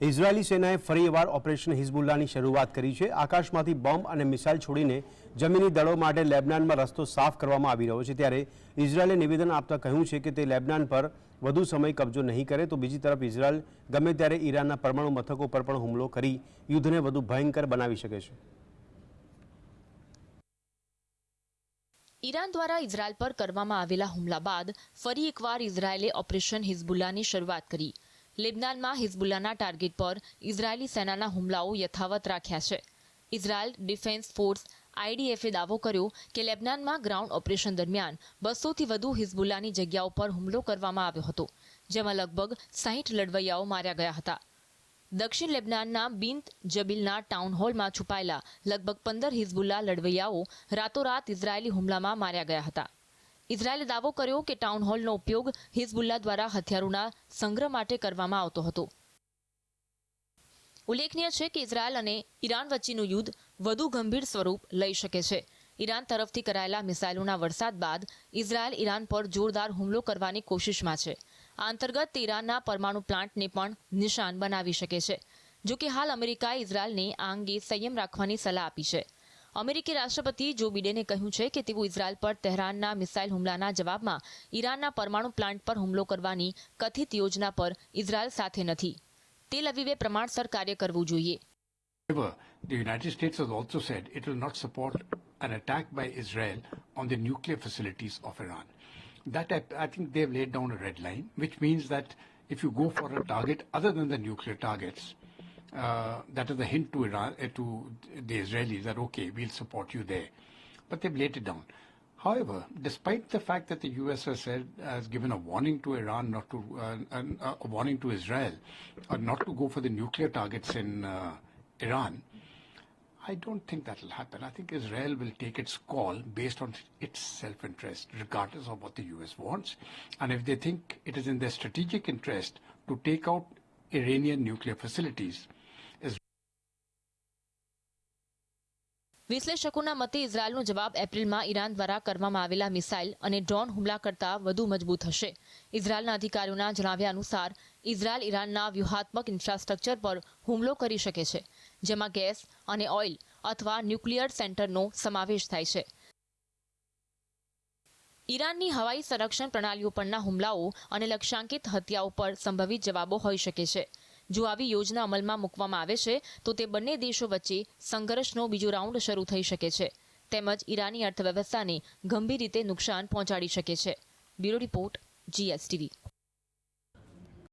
ઇઝરાયેલી સેનાએ ફરી એકવાર ઓપરેશન હિઝબુલ્લાની શરૂઆત કરી છે. આકાશમાંથી બોમ્બ અને મિસાઇલ છોડીને જમીની દળો માટે લેબનાનમાં રસ્તો સાફ કરવામાં આવી રહ્યો છે. ત્યારે ઇઝરાયેલે નિવેદન આપતા કહ્યું છે કે તે લેબનાન પર વધુ સમય કબજો નહીં કરે તો બીજી તરફ ઇઝરાયેલ ગમે ત્યારે ઈરાનના પરમાણુ મથકો પર પણ હુમલો કરી યુદ્ધને વધુ ભયંકર બનાવી શકે છે. ઈરાન દ્વારા ઇઝરાયલ પર કરવામાં આવેલા હુમલા બાદ ફરી એકવાર ઇઝરાયેલે ઓપરેશન હિઝબુલ્લાની શરૂઆત કરી. લેબનાનમાં હિઝબુલ્લાના ટાર્ગેટ પર ઇઝરાયેલી સેનાના હુમલાઓ યથાવત રાખ્યા છે. ઇઝરાયલ ડિફેન્સ ફોર્સ આઈડીએફે દાવો કર્યો કે લેબનાનમાં ગ્રાઉન્ડ ઓપરેશન દરમિયાન બસોથી વધુ હિઝબુલ્લાની જગ્યાઓ પર હુમલો કરવામાં આવ્યો હતો, જેમાં લગભગ સાહીઠ લડવૈયાઓ માર્યા ગયા હતા. દક્ષિણ લેબનાનના બિંત જબીલના ટાઉન હોલમાં છુપાયેલા લગભગ પંદર હિઝબુલ્લા લડવૈયાઓ રાતોરાત ઇઝરાયેલી હુમલામાં માર્યા ગયા હતા. ઇઝરાયેલે દાવો કર્યો કે ટાઉન હોલનો ઉપયોગ હિઝબુલ્લા દ્વારા હથિયારોના સંગ્રહ માટે કરવામાં આવતો હતો. ઉલ્લેખનીય છે કે ઇઝરાયલ અને ઈરાન વચ્ચેનું યુદ્ધ વધુ ગંભીર સ્વરૂપ લઈ શકે છે. ઈરાન તરફથી કરાયેલા મિસાઇલોના વરસાદ બાદ ઇઝરાયેલ ઈરાન પર જોરદાર હુમલો કરવાની કોશિશમાં છે. આ અંતર્ગત તે ઈરાનના પરમાણુ પ્લાન્ટને પણ નિશાન બનાવી શકે છે. જો કે હાલ અમેરિકાએ ઇઝરાયેલને આ અંગે સંયમ રાખવાની સલાહ આપી છે. અમેરિકી રાષ્ટ્રપતિ જો બિડેને કહ્યું છે કે તેઓ ઇઝરાયલ પર તહેરાનના મિસાઇલ હુમલાના જવાબમાં ઈરાનના પરમાણુ પ્લાન્ટ પર હુમલો કરવાની કથિત યોજના પર ઇઝરાયલ સાથે નથી તેલ અવીવે પ્રમાણસર કાર્ય કરવું જોઈએ the United States has also said it will not support an attack by Israel on the nuclear facilities of Iran. That I, think they've laid down a red line, which means that if you go for a target other than the nuclear targets, uh, that is a hint to Iran uh, to the Israelis that okay, we'll support you there. But they've laid it down. However, despite the fact that the US has said has given a warning to Iran not to uh, an, uh, a warning to Israel uh, not to go for the nuclear targets in uh, Iran, I don't think that will happen. I think Israel will take its call based on its self-interest, regardless of what the US wants. And if they think it is in their strategic interest to take out Iranian nuclear facilities, વિશ્લેષકોના મતે ઇઝરાયલનો જવાબ એપ્રિલમાં Iran દ્વારા કરવામાં આવેલા missile અને drone હુમલા કરતાં વધુ મજબૂત હશે. ઇઝરાયલના અધિકારીઓના જણાવ્યા અનુસાર, ઇઝરાયલ ઈરાનના વ્યૂહાત્મક ઇન્ફ્રાસ્ટ્રક્ચર પર હુમલો કરી શકે છે, જેમાં ગેસ અને ઓઇલ અથવા ન્યુક્લિયર સેન્ટરનો સમાવેશ થાય છે. ઈરાનની હવાઈ સંરક્ષણ પ્રણાલીઓ પરના હુમલાઓ અને લક્ષ્યાંકિત હત્યાઓ પર સંભવિત જવાબો હોઈ શકે છે. જો આવી યોજના અમલમાં મૂકવામાં આવે છે, તો તે બંને દેશો વચ્ચે સંઘર્ષનો બીજો રાઉન્ડ શરૂ થઈ શકે છે. તેમજ ઈરાની અર્થવ્યવસ્થાને ગંભીર રીતે નુકસાન પહોંચાડી શકે છે. Bureau report, GSTV.